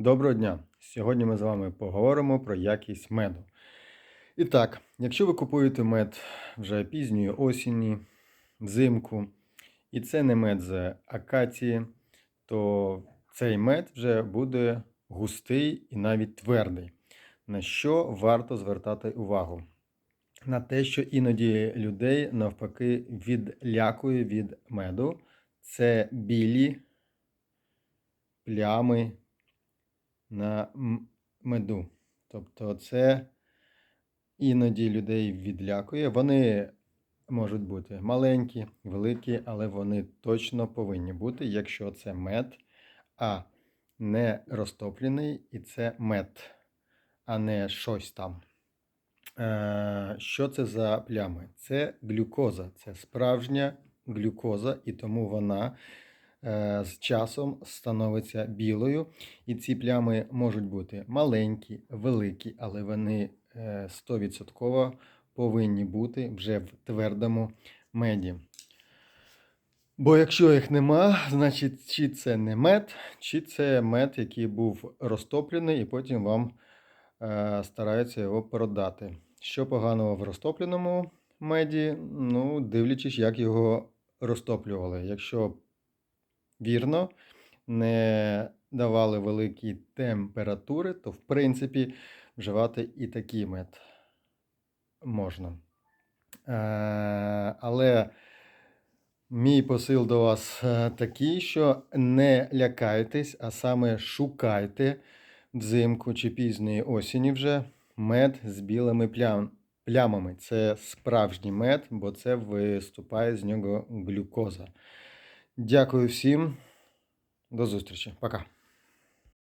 Доброго дня! Сьогодні ми з вами поговоримо про якість меду. І так, якщо ви купуєте мед вже пізньої осені, взимку, і це не мед з акації, то цей мед вже буде густий і навіть твердий. На що варто звертати увагу? На те, що іноді людей навпаки відлякує від меду. Це білі плями на меду. Тобто це іноді людей відлякує. Вони можуть бути маленькі, великі, але вони точно повинні бути, якщо це мед, а не розтоплений, і це мед, а не щось там. Е, Що це за плями? Це глюкоза, це справжня глюкоза, і тому вона з часом становиться білою. І ці плями можуть бути маленькі, великі, але вони е, 100% повинні бути вже в твердому меді. Бо якщо їх нема, значить чи це не мед, чи це мед, який був розтоплений, і потім вам е, стараються його продати. Що поганого в розтопленому меді, ну, дивлячись, як його розтоплювали. Якщо вірно, не давали великі температури, то в принципі вживати і такий мед можна. Е, але мій посил до вас е, такий, що не лякайтесь, а саме шукайте взимку чи пізньої осені вже мед з білими плям, плямами. Це справжній мед, бо це виступає з нього глюкоза. Дякую всім. До зустрічі. Пока.